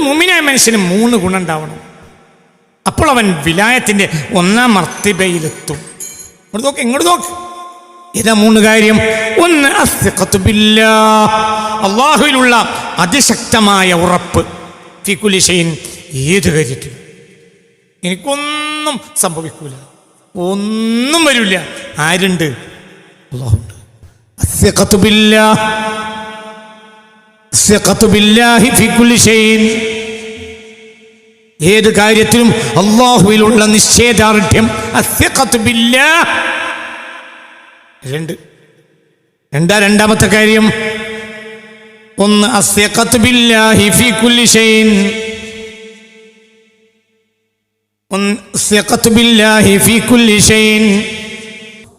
ഒരു മുമിനായ മനുഷ്യന് മൂന്ന് ഗുണം ഉണ്ടാവണം അപ്പോൾ അവൻ വിലായത്തിന്റെ ഒന്നാം മർത്തിബയിലെത്തും. ഇങ്ങോട്ട് നോക്ക് ഇങ്ങോട്ട് നോക്ക്. ഇതാ മൂന്ന് കാര്യം? ഒന്ന്. അള്ളാഹുവിലുള്ള അതിശക്തമായ ഉറപ്പ്. ഫി കുല്ലി ഷൈഇൻ ഏത് കാര്യത്തിലും. എനിക്കൊന്നും സംഭവിക്കൂല. ഒന്നും വരില്ല. ആരുണ്ട്? അള്ളാഹുണ്ട്. അസ്തിഖത്തു ബില്ലാഹ്. ഏത് കാര്യത്തിലും അള്ളാഹുവിലുള്ള നിശ്ചയദാർഢ്യം. രണ്ട്. എന്താ രണ്ടാമത്തെ കാര്യം? ഒന്ന്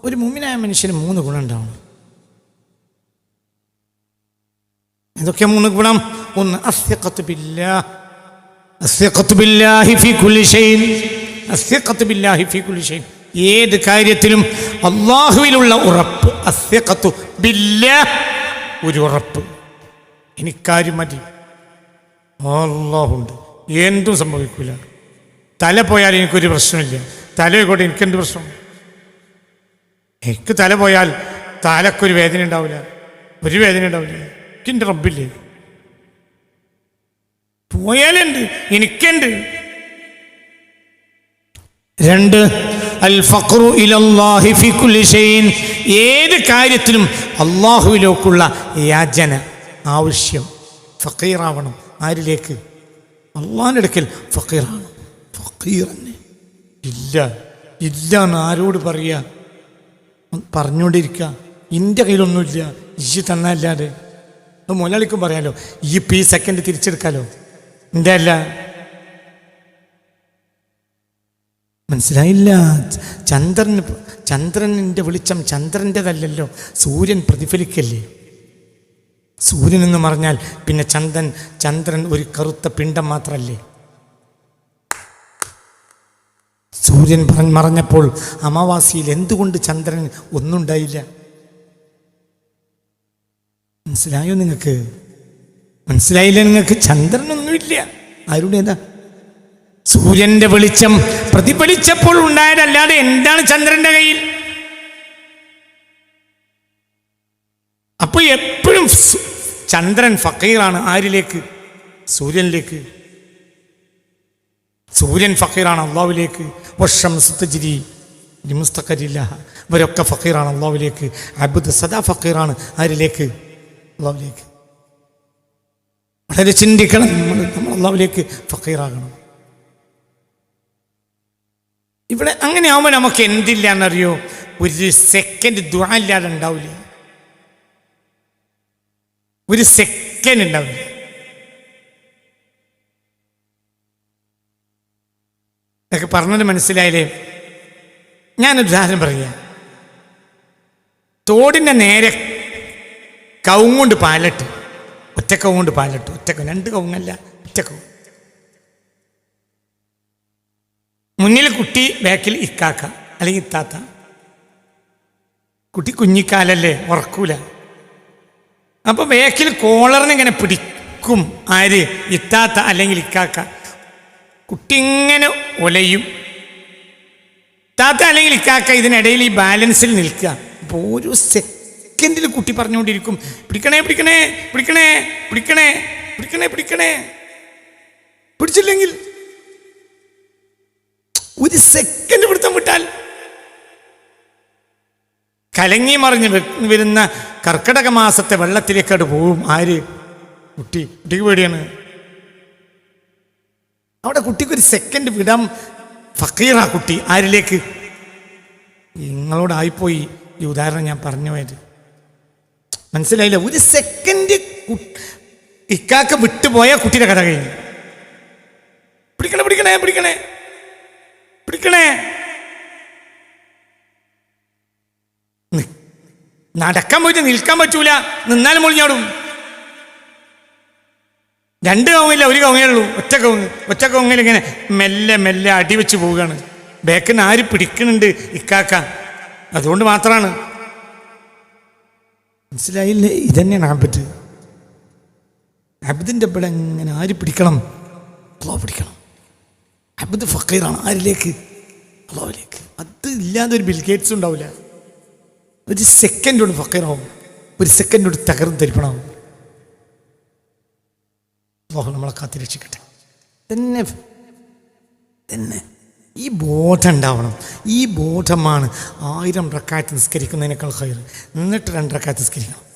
ഒരു മുമ്മിനായ മനുഷ്യന് മൂന്ന് ഗുണം ഉണ്ടാവണം. ഇതൊക്കെ മൂന്ന് ഗുണം? ഒന്ന് ബില്ലാഹ്. ഏത് കാര്യത്തിലും അള്ളാഹുവിലുള്ള ഉറപ്പ് ഒരു ഉറപ്പ്. എനിക്കാരും മതി. അള്ളാഹുണ്ട് എന്തും സംഭവിക്കില്ല തല പോയാൽ എനിക്കൊരു പ്രശ്നമില്ല. തലയോടെ എനിക്കെന്ത് പ്രശ്നം? എനിക്ക് തല പോയാൽ തലക്കൊരു വേദന ഉണ്ടാവില്ല. ഒരു വേദന ഉണ്ടാവില്ല. എനിക്കെന്റെ റബ്ബില്ലേ? പോയാലുണ്ട് എനിക്കുണ്ട് രണ്ട് അൽ ഫക്രു ഇലല്ലാഹി ഫി കുല്ലി ഏത് കാര്യത്തിലും അള്ളാഹുവിലേക്കുള്ള യാചന ആവശ്യം. ഫക്കീറാവണം ആരിലേക്ക്? അള്ളാഹിന്റെ അടുക്കൽ ഫക്കീറാണ് ഫക്കീർ തന്നെ ഇല്ല. ഇല്ല എന്ന് ആരോട് പറയുക പറഞ്ഞുകൊണ്ടിരിക്കുക എന്റെ കയ്യിലൊന്നുമില്ല. ഇജ്ജ് തന്നല്ലാതെ മുതലാളിക്കും പറയാലോ. ഈ പി സെക്കൻഡ് തിരിച്ചെടുക്കാലോ? എന്റെ അല്ല മനസ്സിലായില്ല. ചന്ദ്രൻ ചന്ദ്രനിന്റെ വെളിച്ചം ചന്ദ്രന്റെതല്ലല്ലോ സൂര്യൻ പ്രതിഫലിക്കല്ലേ? സൂര്യൻ എന്ന് പറഞ്ഞാൽ പിന്നെ ചന്ദൻ ചന്ദ്രൻ ഒരു കറുത്ത പിണ്ടം മാത്രല്ലേ? സൂര്യൻ മറഞ്ഞപ്പോൾ അമാവാസിയിൽ എന്തുകൊണ്ട് ചന്ദ്രൻ ഒന്നുണ്ടായില്ല? മനസ്സിലായോ നിങ്ങൾക്ക്? മനസ്സിലായില്ല നിങ്ങൾക്ക്? ചന്ദ്രനൊന്നുമില്ല. ആരുടേതാ സൂര്യന്റെ വെളിച്ചം പ്രതിഫലിച്ചപ്പോൾ ഉണ്ടായതല്ലാതെ എന്താണ് ചന്ദ്രന്റെ കയ്യിൽ? അപ്പൊ എപ്പോഴും ചന്ദ്രൻ ഫക്കീറാണ്. ആരിലേക്ക്? സൂര്യനിലേക്ക്. സൂര്യൻ ഫക്കീറാണ് അള്ളാവിലേക്ക് വർഷം സുത്തജിരി നിമുസ്തക്കരില്ല ഇവരൊക്കെ ഫക്കീറാണ് അള്ളാവിലേക്ക് അബുദ് സദാ ഫക്കീറാണ് ആരിലേക്ക്? അള്ളാഹുവിലേക്ക്. വളരെ ചിന്തിക്കണം. നമ്മൾ നമ്മൾ അള്ളാഹുലേക്ക് ഫക്കീറാകണം. ഇവിടെ അങ്ങനെ ആവുമ്പോൾ നമുക്ക് എന്തില്ല എന്നറിയോ ഒരു സെക്കൻഡ് ദ്വാ ഇല്ലാതെ ഉണ്ടാവില്ല ഒരു സെക്കൻഡ് ഉണ്ടാവില്ല ഇതൊക്കെ പറഞ്ഞത് മനസ്സിലായില്ലേ? ഞാനൊരു ഉദാഹരണം പറയാം. തോടിന്റെ നേരെ കൗങ്ങുണ്ട് പാലട്ട്. ഒറ്റ കൊണ്ട് പാലിട്ടു. ഒറ്റക്കവും രണ്ട് കവുങ്ങല്ല ഒറ്റക്കവും മുന്നിൽ കുട്ടി ബാക്കിൽ ഇക്കാക്ക അല്ലെങ്കിൽ ഇത്താത്ത. കുട്ടി കുഞ്ഞിക്കാലല്ലേ ഉറക്കൂല. അപ്പൊ ബാക്കിൽ കോളറിനെ ഇങ്ങനെ പിടിക്കും. ആര്? ഇത്താത്ത അല്ലെങ്കിൽ ഇക്കാക്ക. കുട്ടി ഇങ്ങനെ ഒലയും. താത്ത അല്ലെങ്കിൽ ഇക്കാക്ക ഇതിനിടയിൽ ഈ ബാലൻസിൽ നിൽക്കുക. അപ്പോൾ ഓരോ സെക്കൻഡിൽ കുട്ടി പറഞ്ഞുകൊണ്ടിരിക്കും പിടിക്കണേ പിടിക്കണേ പിടിക്കണേ പിടിക്കണേ പിടിക്കണേ പിടിക്കണേ. പിടിച്ചില്ലെങ്കിൽ ഒരു സെക്കൻഡ് പിടുത്തം വിട്ടാൽ കലങ്ങി മറിഞ്ഞ് വരുന്ന കർക്കിടക മാസത്തെ വെള്ളത്തിലേക്കട് പോവും ആര്? കുട്ടി. കുട്ടിക്ക് പേടിയാണ്. അവിടെ കുട്ടിക്ക് ഒരു സെക്കൻഡ് വിടാം ഫക്കീറാ കുട്ടി. ആരിലേക്ക്? നിങ്ങളോടായിപ്പോയി. ഈ ഉദാഹരണം ഞാൻ പറഞ്ഞു പോയത്. മനസ്സിലായില്ല. ഒരു സെക്കൻഡ് ഇക്കാക്ക വിട്ടുപോയ കുട്ടിയുടെ കഥ കഴിഞ്ഞു. പിടിക്കണേ പിടിക്കണേ പിടിക്കണേ. പിടിക്കണേ. നടക്കാൻ പോയിട്ട് നിൽക്കാൻ പറ്റൂല. നിന്നാലും മുളിഞ്ഞാടും രണ്ട് കവുങ്ങില്ല ഒരു കവുങ്ങേ ഉള്ളൂ. ഒറ്റ കവുങ്ങ് ഒറ്റ കവുങ്ങിൽ ഇങ്ങനെ മെല്ലെ മെല്ലെ അടിവെച്ച് പോവുകയാണ്. ബേക്കിന് ആര് പിടിക്കുന്നുണ്ട് ഇക്കാക്ക? അതുകൊണ്ട് മാത്രമാണ്. മനസ്സിലായില്ലേ? ഇതന്നെയാണ് ആബിദ് അബിദിന്റെ ഇവിടെ എങ്ങനെ ആര് പിടിക്കണം? അള്ളാഹ് പിടിക്കണം. അബിദ് ഫക്കീറാണ്. ആരിലേക്ക്? അള്ളാഹുലേക്ക് അത് ഇല്ലാതെ ഒരു ബിൽഗേറ്റ്സ് ഉണ്ടാവില്ല. ഒരു സെക്കൻഡ് കൊണ്ട് ഫക്കീറാവും. ഒരു സെക്കൻഡ് കൊണ്ട് തകർന്ന് തരിപ്പണാവും. അള്ളാഹു നമ്മളെ കാത്തിരക്ഷിക്കട്ടെ തന്നെ. തന്നെ. ഈ ബോധം ഉണ്ടാവണം ഈ ബോധമാണ് ആയിരം റക്കാറ്റ് നിസ്കരിക്കുന്നതിനേക്കാൾ ഹയർ എന്നിട്ട് രണ്ട് റക്കാറ്റ് നിസ്കരിക്കണം.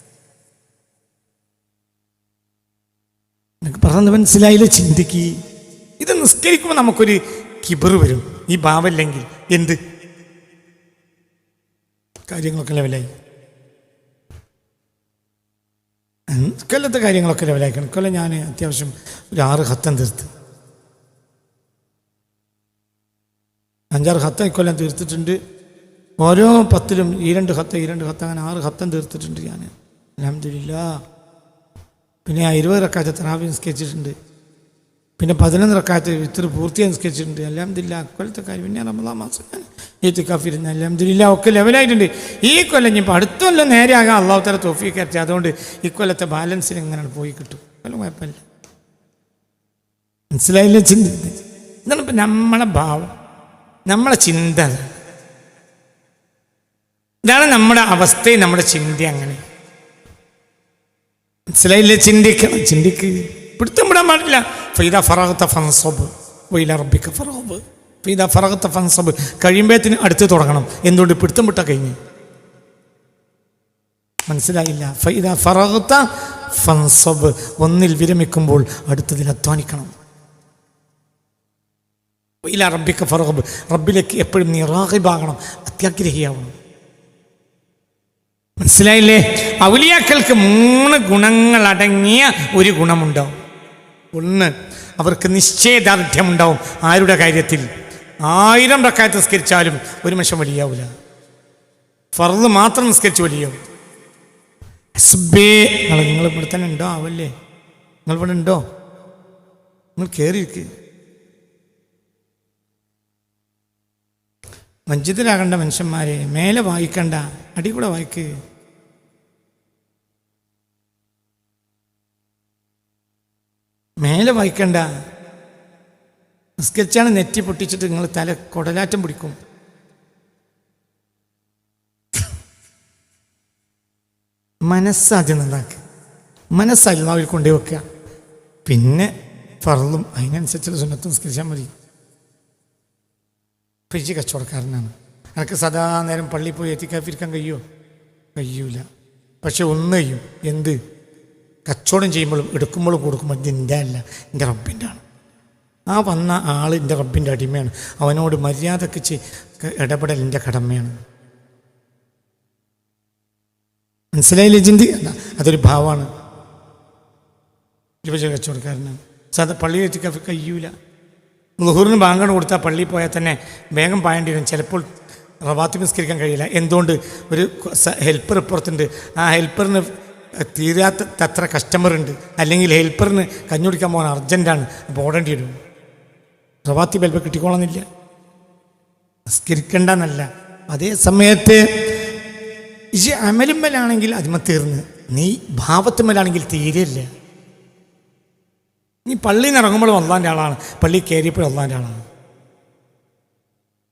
നിങ്ങൾക്ക് പറഞ്ഞത് മനസ്സിലായില്ല? ചിന്തിക്ക്. ഇത് നിസ്കരിക്കുമ്പോൾ നമുക്കൊരു കിബർ വരും. ഈ ഭാവമില്ലെങ്കിൽ എന്ത്? കാര്യങ്ങളൊക്കെ ലെവലായി. കൊല്ലത്തെ കാര്യങ്ങളൊക്കെ ലെവലാക്കണം. കൊല്ലം ഞാൻ അത്യാവശ്യം ഒരു ആറ് ഹത്തം തീർത്ത്. അഞ്ചാറ് ഹത്ത ഇക്കൊല്ലം തീർത്തിട്ടുണ്ട്. ഓരോ പത്തിലും ഈ രണ്ട് ഹത്ത ഈ രണ്ട് ഹത്ത അങ്ങനെ ആറ് ഹത്തം തീർത്തിട്ടുണ്ട് ഞാൻ അലഹമില്ല പിന്നെ ആ ഇരുപത് റക്കാത്ത തറാവി നിസ്കരിച്ചിട്ടുണ്ട്. പിന്നെ പതിനൊന്ന് റക്കാറ്റ് ഇത്ര പൂർത്തിയായി നിസ്കരിച്ചിട്ടുണ്ട്. അലഹമില്ല അക്കൊല്ലത്തെ കാര്യം. പിന്നെ റമദാൻ മാസം ഞാൻ ഏത്തിക്കാഫിരുന്ന അലഹമില്ല ഒക്കെ ലെവലായിട്ടുണ്ട്. ഈ കൊല്ലം ഇനിയിപ്പോൾ അടുത്ത കൊല്ലം നേരെ ആകാം അള്ളാഹു തല തോഫിയൊക്കെ അരച്ച് അതുകൊണ്ട് ഈ കൊല്ലത്തെ ബാലൻസിൽ എങ്ങനെയാണ് പോയി കിട്ടും? അല്ല കുഴപ്പമില്ല. മനസ്സിലായില്ല ചിന്തി ഇതാണ് ഇപ്പം നമ്മളെ ഭാവം. നമ്മളെ ചിന്ത ഇതാണ് നമ്മുടെ അവസ്ഥയും നമ്മുടെ ചിന്ത അങ്ങനെ. മനസ്സിലായില്ലേ? ചിന്തിക്കണം ചിന്തിക്ക്. പിടുത്തം വിടാൻ പാടില്ല. ഫൈദ ഫറഹത്ത ഫൻസബ് വൈല റബ്ബിക്ക ഫറഹബ് ഫൈദ ഫറഹത്ത ഫൻസബ്. കഴിയുമ്പോഴത്തിന് അടുത്ത് തുടങ്ങണം. എന്തുകൊണ്ട് പിടുത്തം വിട്ടാ കഴിഞ്ഞ്? മനസ്സിലായില്ല. ഫൈദ ഫറഹത്ത ഫൻസബ്. ഒന്നിൽ വിരമിക്കുമ്പോൾ അടുത്തതിൽ അധ്വാനിക്കണം. ഇല്ല റബ്ബിക്ക് ഫറഹബ് റബ്ബിലേക്ക് എപ്പോഴും നീ റാഹിബാകണം അത്യാഗ്രഹിയാവണം. മനസ്സിലായില്ലേ? ഔലിയാക്കൾക്ക് മൂന്ന് ഗുണങ്ങൾ അടങ്ങിയ ഒരു ഗുണമുണ്ടാവും. ഒന്ന് അവർക്ക് നിശ്ചയദാർഢ്യമുണ്ടാവും ആരുടെ കാര്യത്തിൽ? ആയിരം റക്കായത്ത് നിസ്കരിച്ചാലും ഒരു മനുഷ്യൻ വലിയാവില്ല ഫറുദ് മാത്രം നിസ്കരിച്ച് വലിയാവും. നിങ്ങൾ ഇവിടെ തന്നെ ഉണ്ടോ? ആവല്ലേ? നിങ്ങൾ ഇവിടെ ഉണ്ടോ? നിങ്ങൾ കയറിയിരിക്കുക വഞ്ചിതരാകേണ്ട മനുഷ്യന്മാരെ മേലെ വായിക്കണ്ട അടി കൂടെ വായിക്ക്. മേലെ വായിക്കണ്ട നിസ്കരിച്ചാണ് നെറ്റി പൊട്ടിച്ചിട്ട് നിങ്ങൾ തല കൊടലാറ്റം പിടിക്കും. മനസ്സാദ്യം നന്നാക്കുക കൊണ്ടുപോയി വെക്കുക പിന്നെ ഫറലും അതിനനുസരിച്ചുള്ള സുന്നത്ത് നിസ്കരിച്ചാൽ മതി. പിരിച്ച് കച്ചവടക്കാരനാണ്. എനിക്ക് സദാ നേരം പള്ളിയിൽ പോയി എത്തിക്കാതിരിക്കാൻ കഴിയുമോ കഴിയൂല. പക്ഷെ ഒന്ന് ചെയ്യും. എന്ത്? കച്ചവടം ചെയ്യുമ്പോഴും എടുക്കുമ്പോഴും കൊടുക്കുമ്പോൾ ഇത് എന്റെ അല്ല എന്റെ റബ്ബിന്റെ ആണ്. ആ വന്ന ആൾ എന്റെ റബ്ബിന്റെ അടിമയാണ്. അവനോട് മര്യാദയ്ക്ക് ഇടപെടൽ എന്റെ കടമയാണ്. മനസ്സിലായില്ലേ ചിന്തി അതൊരു ഭാവമാണ്. ഇരുപത് കച്ചവടക്കാരനാണ്. സാധാ പള്ളിയിൽ എത്തിക്കാൻ കഴിയൂല. ലുഹൂറിന് ബാങ്കണ് കൊടുത്താൽ പള്ളിയിൽ പോയാൽ തന്നെ വേഗം പായേണ്ടി വരും. ചിലപ്പോൾ റവാത്തി നിസ്കരിക്കാൻ കഴിയില്ല. എന്തുകൊണ്ട്? ഒരു ഹെൽപ്പർ ഇപ്പുറത്തുണ്ട് ആ ഹെൽപ്പറിന് തീരാത്ത അത്ര കസ്റ്റമർ ഉണ്ട്. അല്ലെങ്കിൽ ഹെൽപ്പറിന് കഞ്ഞി കുടിക്കാൻ പോകാൻ അർജന്റാണ് അപ്പോൾ ഓടേണ്ടി വരും. റവാത്തി ബൽബ് കിട്ടിക്കോളന്നില്ല. നിസ്കരിക്കണ്ടെന്നല്ല. അതേ സമയത്ത് ഈ അമലുമ്മലാണെങ്കിൽ അതിമ തീർന്ന്. നീ ഭാവത്തുമ്മലാണെങ്കിൽ തീരെയില്ല. നീ പള്ളിയിൽ നിന്ന് ഇറങ്ങുമ്പോൾ ഒന്നാന്റെ ആളാണ്. പള്ളി കയറിയപ്പോൾ ഒന്നാന്റെ ആളാണ്.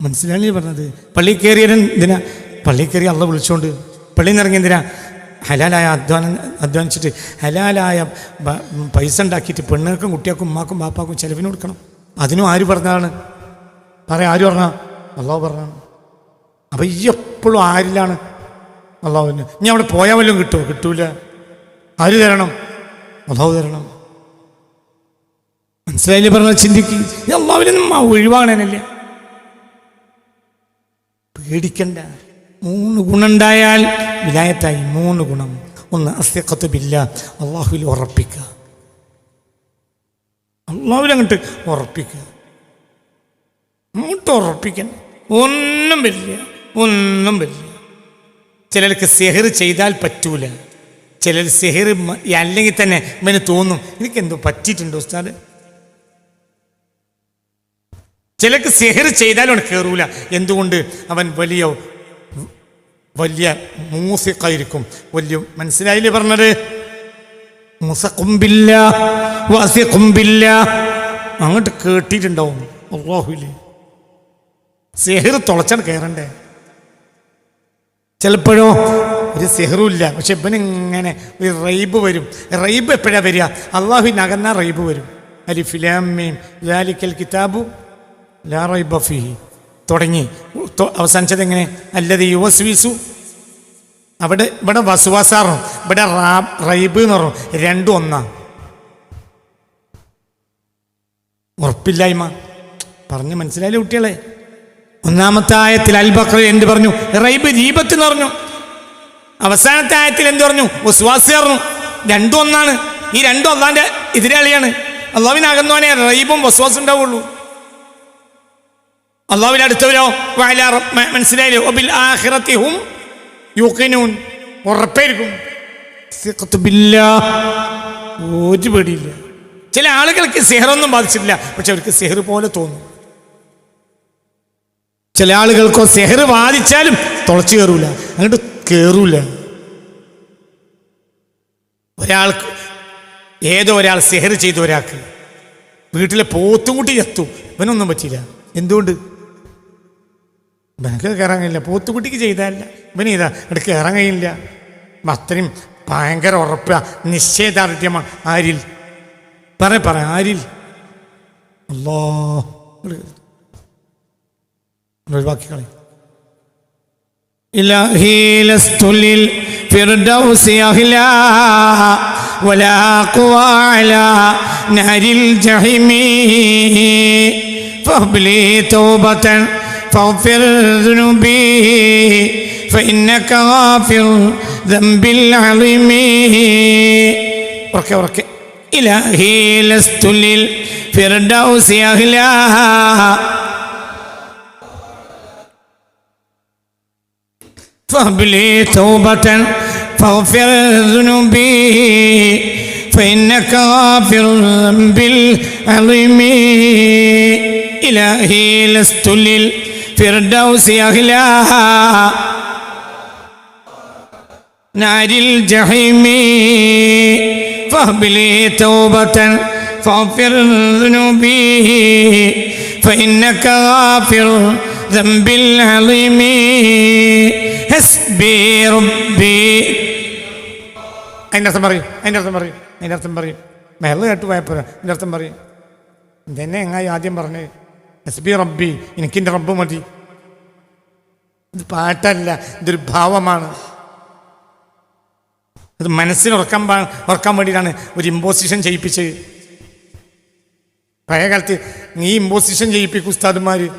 മനസ്സിലായി പറഞ്ഞത്? പള്ളി കയറിയവൻ എന്തിനാ? പള്ളി കയറി അള്ള വിളിച്ചോണ്ട്. പള്ളിയിൽ നിന്ന് ഇറങ്ങി എന്തിനാ? ഹലാലായ അധ്വാനം അധ്വാനിച്ചിട്ട് ഹലാലായ പൈസ ഉണ്ടാക്കിയിട്ട് പെണ്ണുങ്ങൾക്കും കുട്ടികൾക്കും ഉമ്മാക്കും ബാപ്പാക്കും ചിലവിന് കൊടുക്കണം. അതിനും ആര് പറഞ്ഞതാണ്? പറയാം ആര് പറഞ്ഞ? അള്ളാഹു പറഞ്ഞാണ്. അപ്പം ഈ എപ്പോഴും ആരിലാണ് അള്ളാഹുവിന്? ഇനി അവിടെ പോയാൽ വല്ലതും കിട്ടുമോ? കിട്ടൂല. ആര് തരണം? അള്ളാഹു തരണം. മനസ്സിലായില്ലേ പറഞ്ഞ ചിന്തിക്ക്. എല്ലാവരും ഒഴിവാകണേനല്ല? പേടിക്കണ്ട. മൂന്ന് ഗുണുണ്ടായാൽ വിലായത്തായി മൂന്ന് ഗുണം. ഒന്ന് അസ്യക്കത്ത് ബില്ല അള്ളാഹുവിൽ ഉറപ്പിക്കുക അള്ളാഹുവിൽ അങ്ങോട്ട് ഉറപ്പിക്കുക അങ്ങോട്ട് ഉറപ്പിക്കണം ഒന്നും വരില്ല. ഒന്നും വരില്ല. ചിലർക്ക് സെഹർ ചെയ്താൽ പറ്റൂല. ചിലർ സെഹർ അല്ലെങ്കിൽ തന്നെ ഇവന് തോന്നും. എനിക്കെന്തോ പറ്റിയിട്ടുണ്ടോ ഉസ്താദ്? ചിലക്ക് സെഹർ ചെയ്താലും കയറൂല എന്തുകൊണ്ട്? അവൻ വലിയ വലിയ മൂസിക്കായിരിക്കും വലിയ മനസ്സിലായില്ലേ പറഞ്ഞത്? മുസക്കുമ്പില്ല വാസിക്കുമ്പില്ല അങ്ങോട്ട് കേട്ടിട്ടുണ്ടാവും. അള്ളാഹുലേ സെഹർ തുളച്ചാണ് കയറണ്ടേ ചിലപ്പോഴോ ഒരു സെഹറും ഇല്ല. പക്ഷെ ഇവനിങ്ങനെ ഒരു റൈബ് വരും. റൈബ് എപ്പോഴാണ് വരിക? അള്ളാഹുവിനകന്ന റൈബ് വരും. അലിഫിലാമീം ലാലിക്കൽ കിതാബു. ലാ ബഫിഹി ഫിഹി. തുടങ്ങി. അവസാനിച്ചത് എങ്ങനെ? അല്ലത് യുവസ്വീസു. അവിടെ ഇവിടെ വസുവാസാറും ഇവിടെ റൈബ് എന്ന് പറഞ്ഞു. രണ്ടും ഒന്നാ. ഉറപ്പില്ലായ്മ. പറഞ്ഞ് മനസ്സിലായില്ലേ കുട്ടികളെ? ഒന്നാമത്തെ ആയത്തിൽ അൽബക്ര എന്ത് പറഞ്ഞു? റൈബ് ജീപത്ത് എന്ന് പറഞ്ഞു. അവസാനത്തെ ആയത്തിൽ എന്ത് പറഞ്ഞു? വസുവാസ് പറഞ്ഞു. രണ്ടും ഒന്നാണ്. ഈ രണ്ടും അള്ളാന്റെ എതിരാളിയാണ്. അള്ളാവിനകന്നോനെ റൈബും വസ്വാസും ഉണ്ടാവുള്ളൂ. അള്ളാവിന്റെ അടുത്തവരോ? മനസ്സിലായില്ലോ? ഉറപ്പായിരിക്കും. ഒരു പേടിയില്ല. ചില ആളുകൾക്ക് സെഹറൊന്നും ബാധിച്ചിട്ടില്ല. പക്ഷെ അവർക്ക് സെഹർ പോലെ തോന്നും. ചില ആളുകൾക്കോ സെഹർ ബാധിച്ചാലും തുളച്ചു കയറൂല. അങ്ങോട്ട് കയറൂല ഒരാൾക്ക് ഏതോ ഒരാൾ സെഹർ ചെയ്ത ഒരാൾക്ക് വീട്ടിലെ പോത്തുകുട്ടി ചത്തു ഇവനൊന്നും പറ്റിയില്ല. എന്തുകൊണ്ട്? ഇവനക്ക് കയറാൻ കഴിയില്ല പോത്തുകുട്ടിക്ക് ചെയ്താലല്ല ഇവന് ചെയ്താ ഇടയ്ക്ക് കയറാൻ കഴിയില്ല അത്രയും ഭയങ്കര ഉറപ്പ നിശ്ചയദാർഢ്യമാണ് ആരിൽ പറ പറ ആരിൽ അല്ലോ ഒഴിവാക്കി കളയും إلهي لست للفردوس أهلا ولا قوى على نهر الجحيم فهب لي توبة فاغفر ذنوبي فإنك غافر ذنب العظيم. وركي وركي إلهي لست للفردوس أهلا فهب لي توبة فاغفر ذنوبي فإنك غافر الذنب العظيم. إلهي لست للفردوس أهلا نار الجحيم فهب لي توبة فاغفر ذنوبي فإنك غافر ذنب العظيم حسبي ربي അതിൻ്റെ അർത്ഥം പറയും അതിൻ്റെ അർത്ഥം പറയും അതിൻ്റെ അർത്ഥം പറയും മേള് കേട്ട് പോയപ്പോൾ അതിൻ്റെ അർത്ഥം പറയും ഇതെന്നെ എങ്ങായി ആദ്യം പറഞ്ഞേ എസ് ബി റബ്ബി എനിക്കെന്റെ റബ്ബ് മതി. ഇത് പാട്ടല്ല ഇതൊരു ഭാവമാണ്. അത് മനസ്സിന് ഉറക്കാൻ ഉറക്കാൻ വേണ്ടിയിട്ടാണ് ഒരു ഇമ്പോസിഷൻ ചെയ്യിപ്പിച്ചത്. പഴയ കാലത്ത് നീ ഇമ്പോസിഷൻ ചെയ്യിപ്പിക്കും ഉസ്താദുമാർ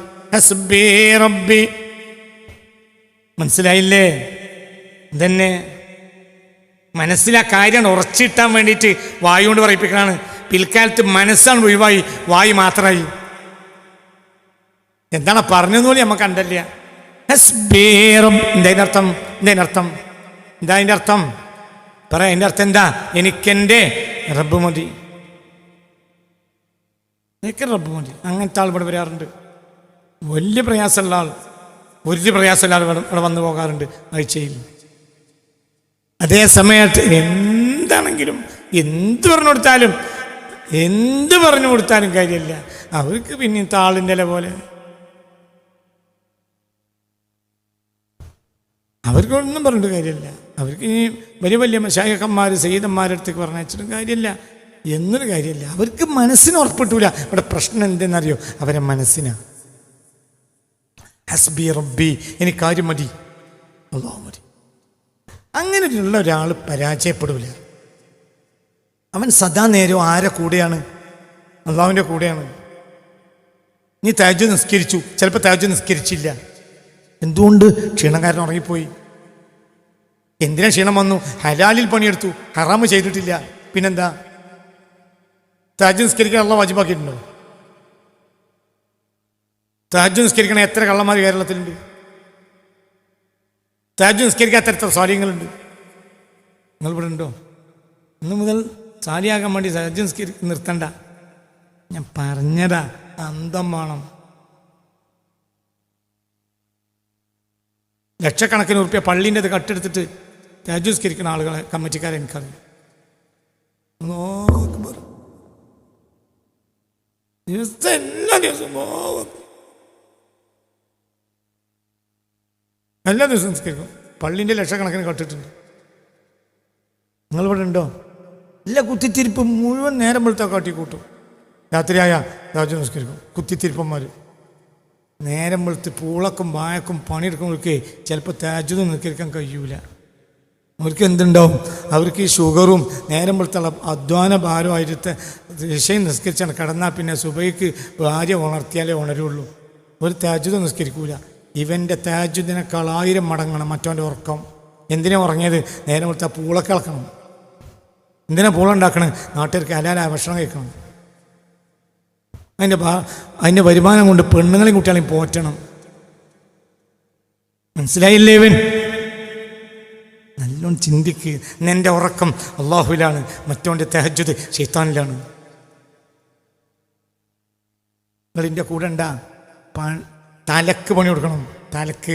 റബ്ബി. മനസ്സിലായില്ലേ? ഇതന്നെ. മനസ്സിലാ കാര്യം ഉറച്ചിട്ടാൻ വേണ്ടിയിട്ട് വായു കൊണ്ട് പറയിപ്പിക്കണാണ് പിൽക്കാലത്ത് മനസ്സാണ് ഒഴിവായി വായു മാത്രമായി. എന്താണ് പറഞ്ഞതെന്ന് പോലും നമുക്ക് കണ്ടല്ല. ഹസ്ബി എന്തതിനർത്ഥം എന്താ അതിന്റെ അർത്ഥം? പറ അതിന്റെ അർത്ഥം എന്താ? എനിക്കെന്റെ റബ്ബ് മതി. എനിക്ക് റബ്ബ് മതി. അങ്ങനത്തെ ആൾ ഇവിടെ വരാറുണ്ട്. വലിയ പ്രയാസമുള്ള ആൾ. ഒരു പ്രയാസമുള്ള ആൾ ഇവിടെ വന്നു പോകാറുണ്ട് ആഴ്ചയിൽ. അതേ സമയത്ത് എന്താണെങ്കിലും എന്ത് പറഞ്ഞു കൊടുത്താലും എന്ത് പറഞ്ഞു കൊടുത്താലും കാര്യമില്ല. അവർക്ക് പിന്നെ താളിന്റെ പോലെ. അവർക്കൊന്നും പറഞ്ഞിട്ട് കാര്യമില്ല. അവർക്ക് ഈ വലിയ വലിയ മശായക്കന്മാർ സയ്യിദന്മാരുടെ അടുത്തേക്ക് പറഞ്ഞിട്ടും കാര്യമില്ല. എന്നൊരു കാര്യമില്ല. അവർക്ക് മനസ്സിന് ഉറപ്പിട്ടൂല. ഇവിടെ പ്രശ്നം എന്തെന്നറിയോ? അവരെ മനസ്സിനാ. ഹസ്ബി റബ്ബി കാര്യം മതി. മതി. അങ്ങനെയുള്ള ഒരാൾ പരാജയപ്പെടില്ല അവൻ സദാ നേരം ആരെ കൂടെയാണ്? അള്ളാഹുവിന്റെ കൂടെയാണ്. നീ താജ് നിസ്കരിച്ചു. ചിലപ്പോൾ താജ് നിസ്കരിച്ചില്ല. എന്തുകൊണ്ട് ക്ഷീണക്കാരൻ ഉറങ്ങിപ്പോയി? എന്തിനാ ക്ഷീണം വന്നു? ഹലാലിൽ പണിയെടുത്തു. ഹറാമ് ചെയ്തിട്ടില്ല. പിന്നെന്താ? താജ് നിസ്കരിക്കാൻ അള്ള താജ് നിസ്കരിക്കണ എത്ര കള്ളന്മാർ കേരളത്തിലുണ്ട്? താജ് നിസ്കരിക്കാത്ത എത്ര സ്വാലിയങ്ങളുണ്ട് നിങ്ങൾ ഇവിടെ ഉണ്ടോ? ഇന്ന് മുതൽ സാലിയാകാൻ വേണ്ടി നിസ്കരി നിർത്തണ്ട. ഞാൻ പറഞ്ഞതാ അന്തം വേണം. ലക്ഷക്കണക്കിന് ഉറുപ്പ്യ പള്ളീന്റെ അത് കട്ടെടുത്തിട്ട് രാജുസ്കരിക്കുന്ന ആളുകളെ കമ്മിറ്റിക്കാരെ എനിക്കറിയാം. എല്ലാ ദിവസവും സംസ്കരിക്കും എല്ലാ പള്ളിന്റെ ലക്ഷക്കണക്കിന് കട്ടിട്ടുണ്ട്. നിങ്ങളിവിടെ ഉണ്ടോ? ഇല്ല കുത്തിത്തിരിപ്പ് മുഴുവൻ നേരം വെളുത്താ കാട്ടി കൂട്ടും രാത്രിയായ രാജു നിസ്കരിക്കും. കുത്തിത്തിരിപ്പന്മാർ നേരം വെളുത്ത് പൂളക്കും വായക്കും പണിയെടുക്കുമ്പോഴേക്ക് ചിലപ്പോൾ തേജതും നിൽക്കാൻ കഴിയൂല. അവർക്ക് എന്തുണ്ടാവും? അവർക്ക് ഈ ഷുഗറും നേരം വെളുത്തുള്ള അധ്വാന ഭാരമായിട്ട് ദിശയും നിസ്കരിച്ചാണ്. കിടന്നാൽ പിന്നെ സുബൈക്ക് ഭാര്യ ഉണർത്തിയാലേ ഉണരുള്ളൂ. ഒരു താജുദ് നിസ്കരിക്കൂല. ഇവന്റെ തേജുദിനേക്കാൾ ആയിരം മടങ്ങണം മറ്റവന്റെ ഉറക്കം. എന്തിനാ ഉറങ്ങിയത്? നേരം വെളുത്ത പൂളൊക്കെ ഇളക്കണം. എന്തിനാ പൂളുണ്ടാക്കണേ നാട്ടുകാർക്ക് ഹലാലായ ഭക്ഷണം കഴിക്കണം. അതിന്റെ അതിന്റെ വരുമാനം കൊണ്ട് പെണ്ണുങ്ങളെയും കുട്ടികളെയും പോറ്റണം. മനസ്സിലായില്ലേ ഇവൻ? നല്ലോണം ചിന്തിക്ക്. നിന്റെ ഉറക്കം അള്ളാഹുവിലാണ് മറ്റോന്റെ തെഹജുദ് ഷെയ്ത്താനിലാണ് നിങ്ങളിന്റെ കൂടെ ഉണ്ടാ. തലക്ക് പണി കൊടുക്കണം തലക്ക്.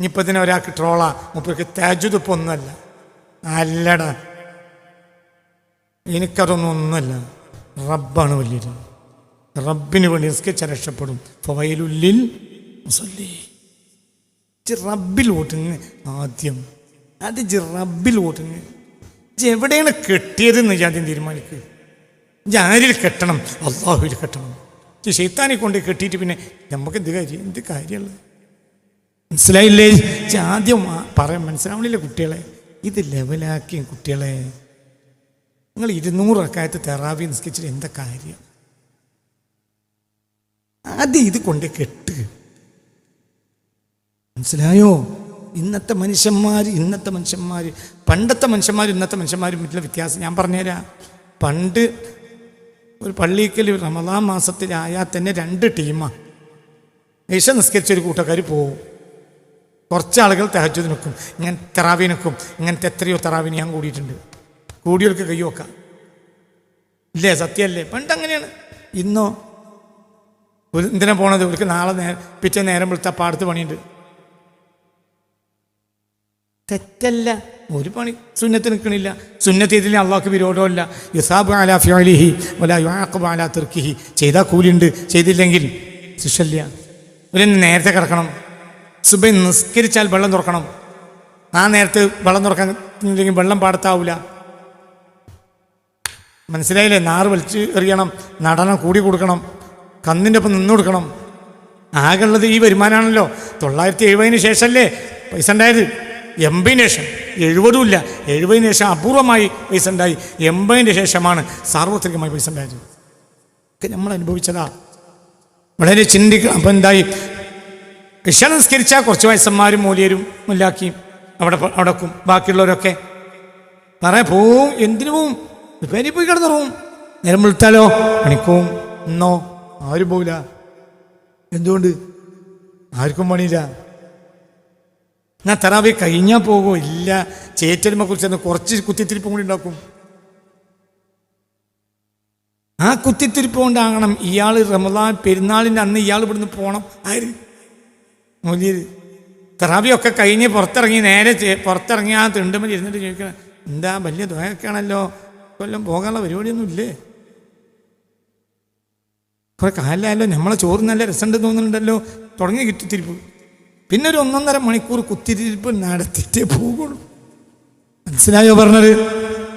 ഇനിയിപ്പോൾ ഇതിനെ ഒരാൾക്ക് ട്രോളാ മുപ്പർക്ക് തേജുത് ഇപ്പോൾ ഒന്നുമല്ല. അല്ലടാ. എനിക്കതൊന്നും ഒന്നുമല്ല. റബ്ബാണ് വലിയത് റബ്ബിന് വേണ്ടി നിസ്കരിച്ച രക്ഷപ്പെടും. ഫവയിലുള്ളിൽ മുസല്ലി. റബ്ബിൽ ഓട്ടുങ്ങ് ആദ്യം. അത് ജി റബ്ബിൽ ഓട്ടുങ്ങ് എവിടെയാണ് കെട്ടിയതെന്ന് ആദ്യം തീരുമാനിക്കുക ആരിൽ കെട്ടണം? അള്ളാഹുവിൽ കെട്ടണം. ഷെയ്ത്താനെ കൊണ്ട് കെട്ടിയിട്ട് പിന്നെ നമുക്ക് എന്ത് കാര്യം? എന്ത് കാര്യമുള്ളത്? മനസ്സിലായില്ലേ? ആദ്യം പറയാൻ മനസ്സിലാവണില്ലേ കുട്ടികളെ. ഇത് ലെവലാക്കിയ കുട്ടികളെ. നിങ്ങൾ ഇരുന്നൂറ് അക്കായത്ത് തെറാവി നിസ്കരിച്ചിട്ട് എന്താ കാര്യം? ആദ്യം ഇത് കൊണ്ട് കെട്ട്. മനസ്സിലായോ? ഇന്നത്തെ മനുഷ്യന്മാർ ഇന്നത്തെ മനുഷ്യന്മാർ പണ്ടത്തെ മനുഷ്യന്മാർ ഇന്നത്തെ മനുഷ്യന്മാരും വീട്ടിലെ വ്യത്യാസം ഞാൻ പറഞ്ഞുതരാം. പണ്ട് ഒരു പള്ളിക്കൽ റമദാൻ മാസത്തിലായാൽ തന്നെ രണ്ട് ടീമാണ് ഏഷ്യ നിസ്കരിച്ച ഒരു കൂട്ടക്കാർ പോവും. കുറച്ച് ആളുകൾ തഹജുദ് നിൽക്കും ഇങ്ങനെ തെറാവി നിൽക്കും ഇങ്ങനത്തെ എത്രയോ തെറാവിന് ഞാൻ കൂടിയിട്ടുണ്ട്. കൂടിയവർക്ക് കൈ വെക്കാം. ഇല്ലേ? സത്യമല്ലേ പണ്ട് അങ്ങനെയാണ്. ഇന്നോ? എന്തിനാ പോണത്? ഇവർക്ക് നാളെ നേ പിറ്റേ നേരം വിളിച്ച പാടത്ത് പണിയുണ്ട്. തെറ്റല്ല. ഒരു പണി സുന്നത്ത് നിൽക്കണില്ല. സുന്നത്ത് ഇതിൽ അള്ളാഹ്ക്ക് വിരോധമല്ല. യുസാബ് അല ഫ്യോലിഹി വല യുആഖബ് അല തിർക്കിഹി. ചെയ്താൽ കൂലിയുണ്ട്. ചെയ്തില്ലെങ്കിൽ ശിക്ഷല്ല ഒരു നേരത്തെ കിടക്കണം. സുബൈ നിസ്കരിച്ചാൽ വെള്ളം തുറക്കണം. ആ നേരത്ത് വെള്ളം തുറക്കാൻ വെള്ളം പാടത്താവൂല. മനസ്സിലായില്ലേ? നാറ് വലിച്ച് എറിയണം നടനം കൂടി കൊടുക്കണം കന്നിന്റെ ഒപ്പം നിന്ന് കൊടുക്കണം. ആകെയുള്ളത് ഈ വരുമാനമാണല്ലോ തൊള്ളായിരത്തി എഴുപതിന് ശേഷമല്ലേ പൈസ ഉണ്ടായത്? എൺപതിന് ശേഷം. എഴുപതും ഇല്ല. എഴുപതിന് ശേഷം അപൂർവമായി പൈസ ഉണ്ടായി. എൺപതിന് ശേഷമാണ് സാർവത്രികമായി പൈസ ഉണ്ടായത്. ഒക്കെ നമ്മൾ അനുഭവിച്ചതാ. വളരെ ചിന്തിക്കണം അപ്പം എന്തായി? ഇഷ നിസ്കരിച്ചാൽ കുറച്ച് വയസ്സന്മാരും മൂലിയരും മുല്ലാക്കിയും അവിടെ അടക്കും ബാക്കിയുള്ളവരൊക്കെ. പറയാൻ പോവും. എന്തിനു പോവും? പേരി പോയി കിടന്നുറവും നേരം വിളിച്ചാലോ പണിക്കും ഇന്നോ? ആരും പോവില്ല എന്തുകൊണ്ട്? ആർക്കും പണിയില്ല. ഞാൻ തരാ പോയി കഴിഞ്ഞാൽ പോകുമോ ഇല്ല ചേറ്റരുമെ കുറിച്ച് കുറച്ച് കുത്തിത്തിരിപ്പും കൂടി ഉണ്ടാക്കും. ആ കുത്തിത്തിരിപ്പ് കൊണ്ടാകണം ഇയാൾ റമദാൻ പെരുന്നാളിന്റെ അന്ന് ഇയാൾ ഇവിടുന്ന് പോകണം ആര്? മൊലിയത് തെറാവിയൊക്കെ കഴിഞ്ഞ് പുറത്തിറങ്ങി നേരെ പുറത്തിറങ്ങി ആ തിണ്ടുമ്പോൾ ഇരുന്നിട്ട് ചോദിക്കണം എന്താ വലിയ ദ്വയൊക്കെയാണല്ലോ കൊല്ലം പോകാനുള്ള പരിപാടിയൊന്നും ഇല്ലേ കുറെ കാലമായല്ലോ നമ്മളെ ചോറ് നല്ല രസമുണ്ട് തോന്നുന്നുണ്ടല്ലോ. തുടങ്ങി കിട്ടിത്തിരിപ്പ് പിന്നെ ഒരു ഒന്നൊന്നര മണിക്കൂർ കുത്തിരിപ്പ് നടത്തിയിട്ടേ പോകുള്ളൂ. മനസ്സിലായോ പറഞ്ഞത്?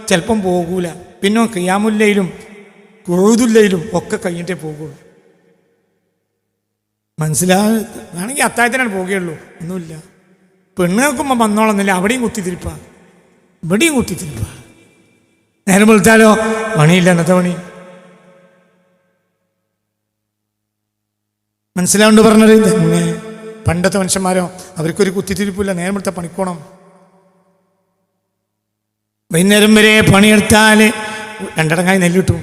ചിലപ്പം പോകൂല. പിന്നെ കിയാമുല്ലയിലും കൊഴുതുല്ലയിലും ഒക്കെ കഴിഞ്ഞിട്ടേ പോകുള്ളൂ. മനസ്സിലാണെങ്കിൽ അത്താഴത്തിനാണ് പോകുകയുള്ളൂ. ഒന്നുമില്ല. പെണ്ണുങ്ങൾക്കുമ്പോൾ വന്നോളന്നില്ല. അവിടെയും കുത്തിത്തിരിപ്പാ. ഇവിടെയും കുത്തിത്തിരിപ്പാ. നേരം വിളിച്ചാലോ? പണിയില്ല എന്നത്തെ പണി. മനസ്സിലാണ്ട് പറഞ്ഞത്? തന്നെ പണ്ടത്തെ മനുഷ്യന്മാരോ അവർക്കൊരു കുത്തിത്തിരിപ്പില്ല നേരം വിളിച്ച പണിക്കോണം വൈകുന്നേരം വരെ പണിയെടുത്താൽ രണ്ടടങ്ങായി നെല്ല് കിട്ടും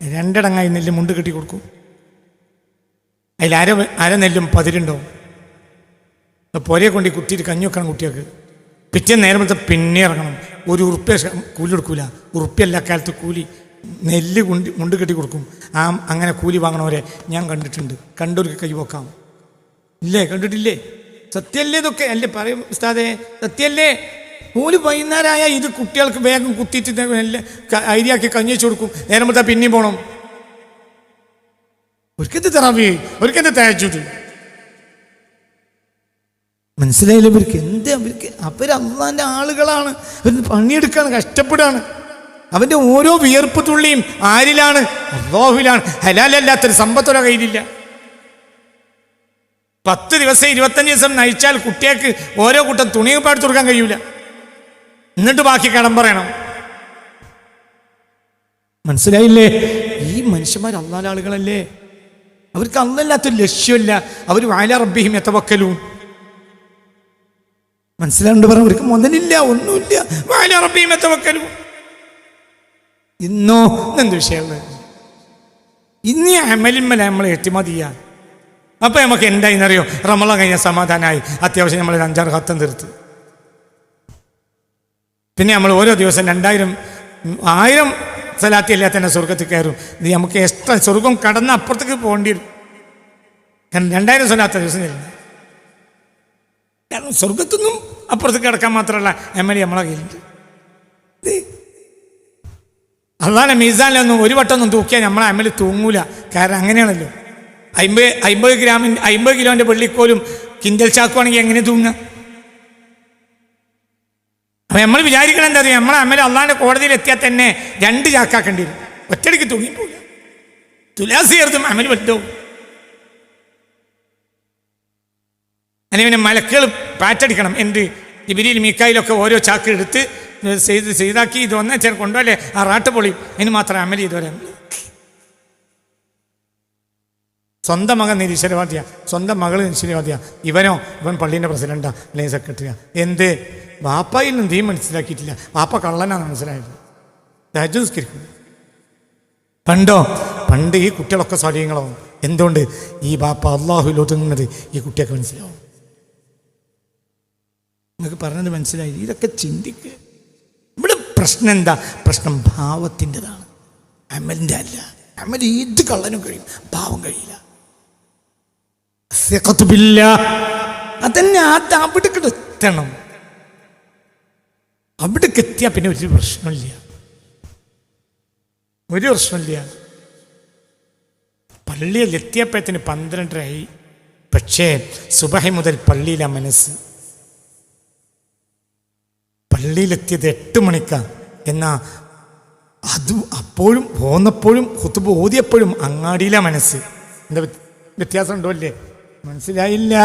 രണ്ടടങ്ങായി നെല്ല് മുണ്ട് കെട്ടി കൊടുക്കും. അതിൽ അര അര നെല്ലും പതിരുണ്ടോ? പൊരയെ കൊണ്ടി കുത്തിയിട്ട് കഞ്ഞി വെക്കണം കുട്ടികൾക്ക്. പിറ്റേ നേരം പിന്നെ ഇറങ്ങണം. ഒരു ഉറുപ്പ്യ കൂലി കൊടുക്കൂല ഉറുപ്പ്യല്ല കാലത്ത് കൂലി. നെല്ല് കൊണ്ട് മുണ്ട് കെട്ടി കൊടുക്കും. ആ അങ്ങനെ കൂലി വാങ്ങണവരെ ഞാൻ കണ്ടിട്ടുണ്ട്. കണ്ടവർക്ക് കൈവക്കാം ഇല്ലേ? കണ്ടിട്ടില്ലേ? സത്യല്ലേ ഇതൊക്കെ? അല്ലേ പറയും ഉസ്താദേ? സത്യല്ലേ? കൂലി വൈകുന്നേരമായ ഇത് കുട്ടികൾക്ക് വേഗം കുത്തിയിട്ട് അരിയാക്കി കഞ്ഞി വെച്ച് കൊടുക്കും. നേരം വിട്ടാൽ പിന്നെയും പോകണം ഒരിക്കത്തെ തെറാവി ഒരിക്കത്തെ തേച്ചു മനസ്സിലായില്ല ഇവർക്ക് എന്ത് അവർ അള്ളാന്റെ ആളുകളാണ്. അവർ പണിയെടുക്കാണ് കഷ്ടപ്പെടുകയാണ്. അവന്റെ ഓരോ വിയർപ്പ് തുള്ളിയും ആരിലാണ്? അള്ളാഹുവിലാണ്. ഹലാലല്ലാത്തൊരു സമ്പത്തൊരു കയ്യിലില്ല. പത്ത് ദിവസം ഇരുപത്തഞ്ച് ദിവസം നയിച്ചാൽ കുട്ടികൾക്ക് ഓരോ കൂട്ടം തുണി പാടി കൊടുക്കാൻ കഴിയൂല. എന്നിട്ട് ബാക്കി കടം പറയണം. മനസ്സിലായില്ലേ? ഈ മനുഷ്യന്മാർ അള്ളാല ആളുകളല്ലേ? അവർക്ക് അന്നല്ലാത്തൊരു ലക്ഷ്യമില്ല അവർ വാല റബ്ബിഹിം എത്തവക്കലും മനസ്സിലാണ്ട് പറഞ്ഞു അവർക്ക് മുതലില്ല ഒന്നുമില്ല. എത്തവക്കലും ഇന്നോ എന്ത് വിഷയമുള്ളത്? ഇന്ന് അമലിന്മല നമ്മൾ എത്തിമതിയ അപ്പൊ നമുക്ക് എന്തായിന്നറിയോ? റമള കഴിഞ്ഞ സമാധാനമായി അത്യാവശ്യം നമ്മൾ അഞ്ചാറ് കത്തം തീർത്ത്. പിന്നെ നമ്മൾ ഓരോ ദിവസം രണ്ടായിരം ആയിരം സ്ഥലത്തി അല്ലാത്ത തന്നെ സ്വർഗത്തിൽ കയറും. നമുക്ക് എക്സ്ട്രാ സ്വർഗം കടന്ന് അപ്പുറത്തേക്ക് പോകേണ്ടി വരും. കാരണം രണ്ടായിരം സ്ഥലത്ത ദിവസം ചെല്ലുന്നത് കാരണം സ്വർഗത്തൊന്നും അപ്പുറത്ത് കിടക്കാൻ മാത്രമല്ല എം എൽ എ നമ്മളെ കയ്യിലുണ്ട് അതാണ് മീസാനിലൊന്നും ഒരു വട്ടം ഒന്നും തൂക്കിയാൽ നമ്മളെ എം എൽ തൂങ്ങൂല. കാരണം അങ്ങനെയാണല്ലോ. അമ്പത് അമ്പത് ഗ്രാമിന്റെ അമ്പത് കിലോന്റെ വെള്ളിക്കോലും കിൻഡൽ ചാക്കുവാണെങ്കിൽ എങ്ങനെ തൂങ്ങുക? അപ്പൊ നമ്മൾ വിചാരിക്കണം എന്താ അറിയാം? നമ്മളെ അമ്മ അള്ളാന്റെ കോടതിയിൽ എത്തിയാൽ തന്നെ രണ്ട് ചാക്കാക്കേണ്ടി വരും. ഒറ്റടിക്ക് തൂങ്ങിപ്പോയി തുലാസ് ചേർത്തും അമൽ വെട്ടും അല്ലെങ്കിൽ പിന്നെ മലക്കുകൾ പാറ്റടിക്കണം. എന്ത്? ഇവരിൽ മീക്കായിലൊക്കെ ഓരോ ചാക്ക് എടുത്ത് ചെയ്ത് ചെയ്താക്കി ഇത് വന്നാൽ ചേർ കൊണ്ടുപോലേ ആ റാട്ട് പൊളി. അതിന് മാത്രം അമൽ ചെയ്തോരെ സ്വന്തം മകൻ നിരീശ്വരവാദിയാ. സ്വന്തം മകൾ നിരീശ്വരവാദിയാ. ഇവനോ? ഇവൻ പള്ളീന്റെ പ്രസിഡന്റാ അല്ലെങ്കിൽ സെക്രട്ടറിയാ. എന്ത്? വാപ്പയിൽ നിന്ന് തീ മനസ്സിലാക്കിയിട്ടില്ല. വാപ്പ കള്ളനാണ് മനസ്സിലായത്. രാജ്യം പണ്ടോ പണ്ട് ഈ കുട്ടികളൊക്കെ സ്വാധീനങ്ങളാവും. എന്തുകൊണ്ട്? ഈ ബാപ്പ അള്ളാഹുലോട്ട് നിന്നത് ഈ കുട്ടിയൊക്കെ മനസ്സിലാവും. നിങ്ങൾക്ക് പറഞ്ഞത് മനസ്സിലായി. ഇതൊക്കെ ചിന്തിക്ക്. ഇവിടെ പ്രശ്നം എന്താ? പ്രശ്നം ഭാവത്തിന്റെതാണ്. അമലിന്റെ അല്ല. അമൽ ഏത് കള്ളനും കഴിയും. ഭാവം കഴിയില്ല. അതന്നെ അത് അവിടേക്ക് എത്തണം. അവിടേക്ക് എത്തിയാൽ പിന്നെ ഒരു പ്രശ്നമില്ല. ഒരു പ്രശ്നമില്ല. പള്ളിയിൽ എത്തിയപ്പോഴത്തിന് പന്ത്രണ്ടരായി പക്ഷേ സുബഹി മുതൽ പള്ളിയിലാ മനസ്സ്. പള്ളിയിലെത്തിയത് എട്ട് മണിക്കാ. എന്നാ അത് അപ്പോഴും പോന്നപ്പോഴും കുത്തുബ് ഓതിയപ്പോഴും അങ്ങാടിയിലെ മനസ്സ്. എന്താ വ്യത്യ- വ്യത്യാസം ഉണ്ടോ അല്ലേ? മനസ്സിലായില്ല.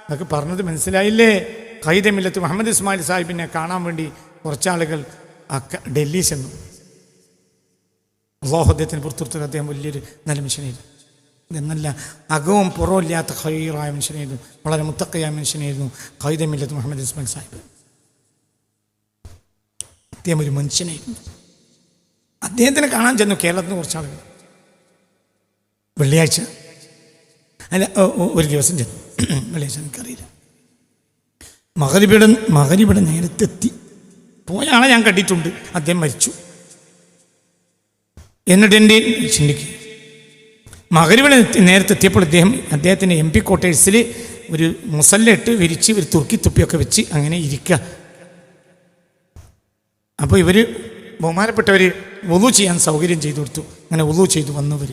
എന്നൊക്കെ പറഞ്ഞത് മനസ്സിലായില്ലേ? കൈതമില്ലത്ത് മുഹമ്മദ് ഇസ്മായിൽ സാഹിബിനെ കാണാൻ വേണ്ടി കുറച്ചാളുകൾ ഡൽഹി ചെന്നു. അള്ളാഹു അദ്ദേഹത്തിന് പുറത്തുനിർത്തുന്ന അദ്ദേഹം വലിയൊരു നല്ല മനുഷ്യനായിരുന്നു. എന്നല്ല അകവും പുറവും ഇല്ലാത്ത ഖൈറായ മനുഷ്യനായിരുന്നു. വളരെ മുത്തക്കയായ മനുഷ്യനായിരുന്നു കൈതമില്ലത്ത് മുഹമ്മദ് ഇസ്മായിൽ സാഹിബ്. അദ്ദേഹം ഒരു മനുഷ്യനായിരുന്നു അദ്ദേഹത്തിനെ കാണാൻ ചെന്നു കേരളത്തിന് കുറച്ച് ആളുകൾ. വെള്ളിയാഴ്ച. അല്ല ഒരു ദിവസം ചെന്നു. വെള്ളിയാഴ്ച എനിക്കറിയില്ല. മകരിപിട മകരിപിട നേരത്തെത്തി. പോയ ആളെ ഞാൻ കണ്ടിട്ടുണ്ട്. അദ്ദേഹം മരിച്ചു. എന്നിട്ട് എന്റെ ചിന്തിക്കുക മകരിവിടെ നേരത്തെ എത്തിയപ്പോൾ അദ്ദേഹം അദ്ദേഹത്തിന്റെ എം പി ക്വാർട്ടേഴ്സിൽ ഒരു മുസല്ലിട്ട് വിരിച്ച് ഒരു തുർക്കി തുപ്പിയൊക്കെ വെച്ച് അങ്ങനെ ഇരിക്കുക. അപ്പോൾ ഇവർ ബഹുമാനപ്പെട്ടവർ വുളു ചെയ്യാൻ സൗകര്യം ചെയ്തു കൊടുത്തു. അങ്ങനെ വുളു ചെയ്ത് വന്നവർ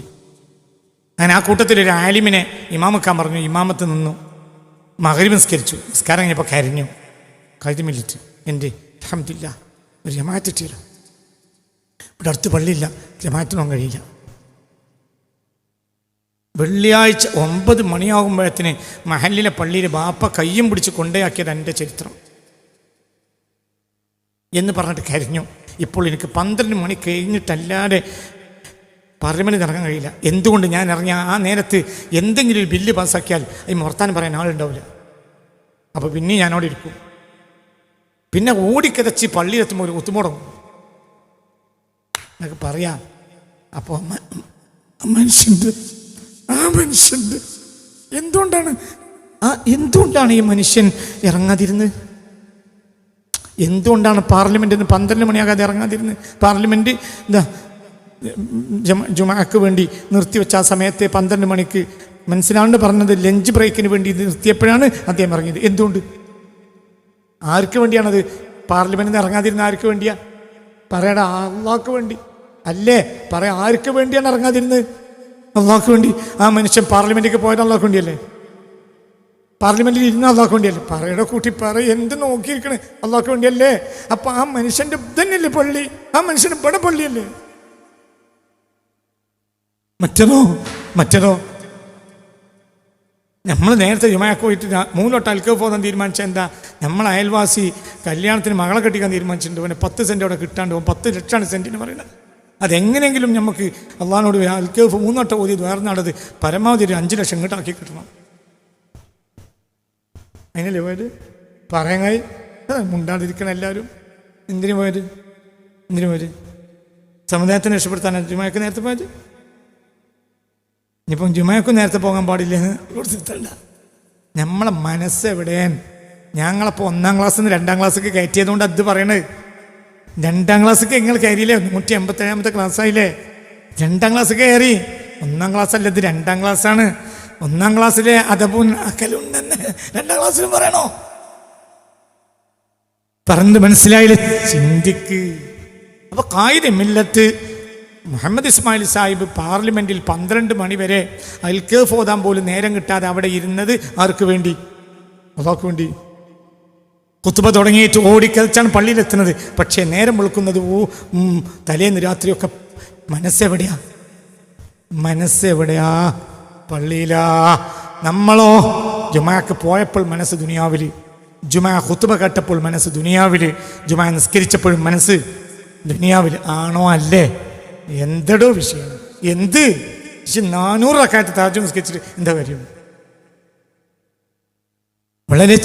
അങ്ങനെ ആ കൂട്ടത്തിൽ ഒരു ആലിമിനെ ഇമാമക്കാൻ പറഞ്ഞു ഇമാമത്ത് നിന്നു. മകരി നിസ്കരിച്ചു. നിസ്കാരം കഴിഞ്ഞപ്പോൾ കരിഞ്ഞു. കരുതുമില്ലിട്ട് എന്റെ അഹമ്മദില്ല ഒരു ജമാറ്റിട്ടില്ല ഇവിടെ അടുത്ത് പള്ളിയില്ല. ജമാറ്റിനൊന്നും കഴിയില്ല. വെള്ളിയാഴ്ച ഒമ്പത് മണിയാകുമ്പോഴത്തിന് മഹലിലെ പള്ളിയിൽ ബാപ്പ കയ്യും പിടിച്ച് കൊണ്ടയാക്കിയത് എന്റെ ചരിത്രം. എന്ന് പറഞ്ഞിട്ട് കരഞ്ഞു. ഇപ്പോൾ എനിക്ക് പന്ത്രണ്ട് മണി കഴിഞ്ഞിട്ടല്ലാതെ പാർലമെന്റിൽ ഇറങ്ങാൻ കഴിയില്ല. എന്തുകൊണ്ട് ഞാൻ ഇറങ്ങിയ ആ നേരത്ത് എന്തെങ്കിലും ഒരു ബില്ല് പാസ്സാക്കിയാൽ അതിന് വർത്താനം പറയാൻ ആളുണ്ടാവില്ല. അപ്പോൾ പിന്നെ ഞാൻ അവിടെ ഇരിക്കും. പിന്നെ ഓടിക്കതച്ച് പള്ളിയിലെത്തുമ്പോൾ ഒരു കുത്തുമുടങ്ങും എന്നൊക്കെ പറയാം. അപ്പോൾ മനുഷ്യന്റെ ആ മനുഷ്യന്റെ എന്തുകൊണ്ടാണ് ആ എന്തുകൊണ്ടാണ് ഈ മനുഷ്യൻ ഇറങ്ങാതിരുന്നത്? എന്തുകൊണ്ടാണ് പാർലമെന്റിന് പന്ത്രണ്ട് മണിയാകാതെ ഇറങ്ങാതിരുന്നത്? പാർലമെന്റ് എന്താ ജമ ജുമാക്ക് വേണ്ടി നിർത്തിവെച്ച ആ സമയത്തെ പന്ത്രണ്ട് മണിക്ക് മനസ്സിലാണ്ട് പറഞ്ഞത് ലഞ്ച് ബ്രേക്കിന് വേണ്ടി നിർത്തിയപ്പോഴാണ് അദ്ദേഹം ഇറങ്ങിയത്. എന്തുകൊണ്ട്? ആർക്ക് വേണ്ടിയാണത്? പാർലമെന്റിൽ നിന്ന് ഇറങ്ങാതിരുന്ന ആർക്ക് വേണ്ടിയാ? പറയടാ അള്ളാഹ്ക്ക് വേണ്ടി. അല്ലേ? പറയാ ആർക്ക് വേണ്ടിയാണ് ഇറങ്ങാതിരുന്നത്? അള്ളാഹ്ക്ക് വേണ്ടി. ആ മനുഷ്യൻ പാർലമെന്റിലേക്ക് പോയത് അള്ളാഹ്ക്ക് വേണ്ടിയല്ലേ? പാർലമെന്റിൽ ഇരുന്ന് അള്ളാഹ്ക്ക് വേണ്ടിയല്ലേ? പറയുടെ കൂട്ടി പറ എന്ത് നോക്കിയിരിക്കണേ? അള്ളാഹ്ക്ക് വേണ്ടിയല്ലേ? അപ്പൊ ആ മനുഷ്യന്റെ തന്നെയല്ലേ പള്ളി? ആ മനുഷ്യന്റെ ഇവിടെ പള്ളിയല്ലേ? മറ്റതോ? മറ്റതോ? നമ്മൾ നേരത്തെ ജുമാക്ക് പോയിട്ട് മൂന്നോട്ട് അൽക്കോ പോകാൻ തീരുമാനിച്ച എന്താ? നമ്മൾ അയൽവാസി കല്യാണത്തിന് മകളെ കെട്ടിക്കാൻ തീരുമാനിച്ചിട്ടുണ്ട്. അവനെ പത്ത് സെന്റ് അവിടെ കിട്ടാണ്ട് പോകും പത്ത് ലക്ഷമാണ് സെന്റിന് പറയുന്നത്. അതെങ്ങനെയെങ്കിലും നമുക്ക് അള്ളഹാനോട് അൽക്കേഫ് മൂന്നോട്ട് ഓതി വേർന്നാടത് പരമാവധി ഒരു അഞ്ച് ലക്ഷം ഇങ്ങോട്ടാക്കി കിട്ടണം. അതിനല്ലേ പോയത്? പറയങ്ങായി മുണ്ടാതിരിക്കണം എല്ലാവരും. എന്തിനു പോയത്? എന്തിനു പോയത്? സമുദായത്തിനെ രക്ഷപ്പെടുത്താനാണ് ജുമായക്ക് നേരത്തെ പോയത്? ഇനിയിപ്പം ജുമാക്കും നേരത്തെ പോകാൻ പാടില്ല എന്ന് കൊടുത്തിട്ടല്ല നമ്മളെ മനസ്സ് എവിടെയാണ് ഞങ്ങളപ്പോൾ ഒന്നാം ക്ലാസ്സിൽ നിന്ന് രണ്ടാം ക്ലാസ്സിലേക്ക് കയറ്റിയതുകൊണ്ട് അത് പറയണത്. രണ്ടാം ക്ലാസ്സിലേക്ക് നിങ്ങൾ കയറിയില്ലേ? നൂറ്റി എൺപത്തേഴാമത്തെ ക്ലാസ്സായില്ലേ? രണ്ടാം ക്ലാസ് കയറി. ഒന്നാം ക്ലാസ് അല്ല ഇത് രണ്ടാം ക്ലാസ്സാണ്. ഒന്നാം ക്ലാസ്സിലെ അതപുൻ അക്കലുണ്ടെന്ന് രണ്ടാം ക്ലാസ്സിലും പറയണോ? പറഞ്ഞ് മനസ്സിലായില്ല? ചിന്തിക്ക്. അപ്പൊ കായിക മില്ലത്ത് മുഹമ്മദ് ഇസ്മായിൽ സാഹിബ് പാർലമെന്റിൽ പന്ത്രണ്ട് മണിവരെ അതിൽ കേഫ് ഓതാൻ പോലും നേരം കിട്ടാതെ അവിടെ ഇരുന്നത് ആർക്ക് വേണ്ടി? അതാക്ക് വേണ്ടി. കുത്തുബ തുടങ്ങിയിട്ട് ഓടിക്കളിച്ചാണ് പള്ളിയിലെത്തുന്നത്. പക്ഷേ നേരം വിളിക്കുന്നത് ഓ തലേന്ന് രാത്രിയൊക്കെ മനസ്സെവിടെയാ? മനസ്സെവിടെയാ? പള്ളിയിലാ. നമ്മളോ? ജുമാക്ക് പോയപ്പോൾ മനസ്സ് ദുനിയാവിൽ. ജുമാ കുത്തുബ കേട്ടപ്പോൾ മനസ്സ് ദുനിയാവിൽ. ജുമാ നിസ്കരിച്ചപ്പോഴും മനസ്സ് ദുനിയാവിൽ. ആണോ അല്ലേ? എന്തടോ വിഷയം. എന്ത്? പക്ഷെ നാനൂറ് അക്കാലത്ത് താജു നിസ്കരിച്ചിട്ട് എന്താ കാര്യം? വളരെ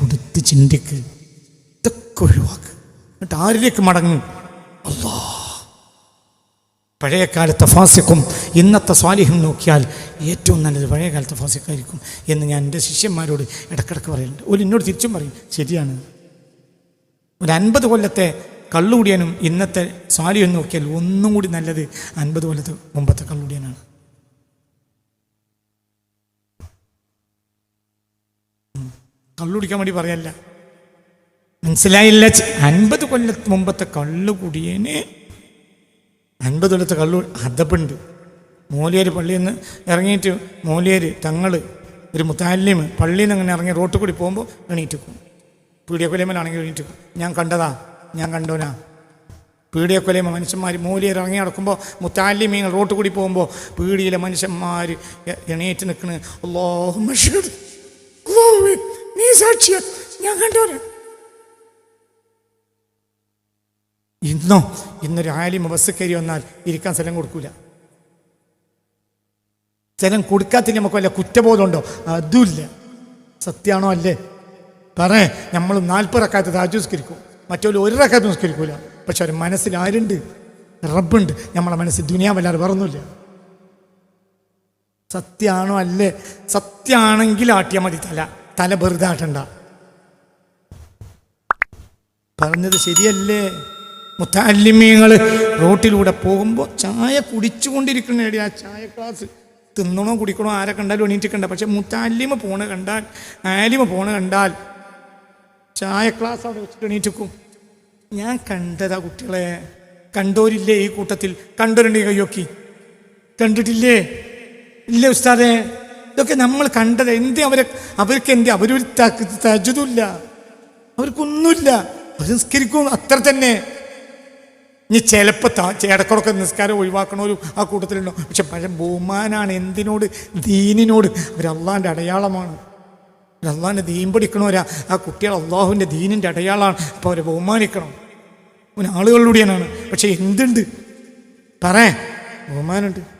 കൊടുത്ത് ചിന്തിക്ക്. ഇതൊക്കെ ഒഴിവാക്ക്. എന്നിട്ട് ആരിലേക്ക് മടങ്ങും? അല്ലാ പഴയ കാലത്തെ ഫാസിക്കും ഇന്നത്തെ സ്വാലിഹ്യം നോക്കിയാൽ ഏറ്റവും നല്ലത് പഴയ കാലത്തെ ഫാസിക്കായിരിക്കും എന്ന് ഞാൻ എന്റെ ശിഷ്യന്മാരോട് ഇടക്കിടക്ക് പറയുന്നുണ്ട്. ഒരു എന്നോട് തിരിച്ചും പറയും ശരിയാണ്. ഒരു അൻപത് കൊല്ലത്തെ കള്ളുകൂടിയനും ഇന്നത്തെ സ്വാലിഹ്യം നോക്കിയാൽ ഒന്നും കൂടി നല്ലത് അൻപത് കൊല്ലത്തെ മുമ്പത്തെ കള്ളുകൂടിയനാണ്. കള്ളുടിക്കാൻ വേണ്ടി പറയല്ല. മനസ്സിലായില്ല അൻപത് കൊല്ലത്ത് മുമ്പത്തെ കള്ളു കുടിയന് അൻപത് കൊല്ലത്തെ കള്ളു അതപ്പുണ്ട് മൂലിയർ പള്ളിയിൽ നിന്ന് ഇറങ്ങിയിട്ട് മൂലിയർ തങ്ങൾ ഒരു മുത്താലിം പള്ളിയിൽ നിന്ന് അങ്ങനെ ഇറങ്ങി റോട്ടിൽ കൂടി പോകുമ്പോൾ എണീറ്റ് പോകും പീഡിയക്കൊലയമ്മലാണെങ്കിൽ എണീറ്റ് പോകും ഞാൻ കണ്ടതാ ഞാൻ കണ്ടോനാ പീഡിയക്കൊലയമ്മ മനുഷ്യന്മാർ മൂലിയർ ഇറങ്ങി നടക്കുമ്പോൾ മുത്താലിമീങ്ങൾ റോട്ടിൽ കൂടി പോകുമ്പോൾ പീഡിയിലെ മനുഷ്യന്മാർ എണീറ്റ് നിൽക്കണ്. മനുഷ്യർ നീ സാക്ഷിയ. ഞാൻ കണ്ടോന് ഇന്നോ ഇന്നൊരു ആലിമ ബസ് കയറി വന്നാൽ ഇരിക്കാൻ സ്ഥലം കൊടുക്കൂല. സ്ഥലം കൊടുക്കാത്തതിന് നമുക്ക് വല്ല കുറ്റബോധമുണ്ടോ? അതുമില്ല. സത്യാണോ അല്ലേ? പറേ നമ്മൾ നാൽപ്പത് റക്കാത്ത് താജ് നിസ്കരിക്കും. മറ്റൊരു ഒരു റക്കാത്ത നിസ്കരിക്കൂല. പക്ഷെ ഒരു മനസ്സിൽ ആരുണ്ട്? റബ്ബുണ്ട്. നമ്മളെ മനസ്സിൽ ദുനിയാവല്ലാതെ വേറൊന്നുമില്ല. സത്യാണോ അല്ലേ? സത്യാണെങ്കിൽ ആട്ടിയാൽ മതി തല. തല വെറുതെ ആട്ടണ്ട പറഞ്ഞത് ശരിയല്ലേ? മുത്താലിമ്യങ്ങൾ റോട്ടിലൂടെ പോകുമ്പോൾ ചായ കുടിച്ചുകൊണ്ടിരിക്കണേടി ആ ചായ ക്ലാസ് തിന്നണോ കുടിക്കണോ ആരെ കണ്ടാലും എണീറ്റ് കണ്ട. പക്ഷെ മുത്താലിമ പോണ കണ്ടാൽ ആലിമ പോണ കണ്ടാൽ ചായ ക്ലാസ് അവിടെ വെച്ചിട്ട് എണീറ്റിക്കും ഞാൻ കണ്ടതാ കുട്ടികളെ കണ്ടോരില്ലേ ഈ കൂട്ടത്തിൽ? കണ്ടോരുണ്ട് കയ്യൊക്കി? കണ്ടിട്ടില്ലേ? ഇല്ലേ ഉസ്താദേ? ഇതൊക്കെ നമ്മൾ കണ്ടത് എന്ത് അവരെ അവർക്ക് എന്ത് അവരൊരു തജതുമില്ല അവർക്കൊന്നുമില്ല. അവർ നിസ്കരിക്കും അത്ര തന്നെ. ഇനി ചിലപ്പോൾ ഇടക്കുറക്കെ നിസ്കാരം ഒഴിവാക്കണവരും ആ കൂട്ടത്തിലുണ്ടോ. പക്ഷെ പഴയ ബഹുമാനാണ് എന്തിനോട്? ദീനിനോട്. അവർ അള്ളാന്റെ അടയാളമാണ്. അള്ളാഹിന്റെ ദീൻ പഠിക്കണവരാ. ആ കുട്ടികൾ അള്ളാഹുവിന്റെ ദീനിന്റെ അടയാളമാണ് അപ്പോൾ അവരെ ബഹുമാനിക്കണം. അവൻ ആളുകളിലൂടെയാണ് പക്ഷേ എന്തുണ്ട്? പറേ ബഹുമാനമുണ്ട്.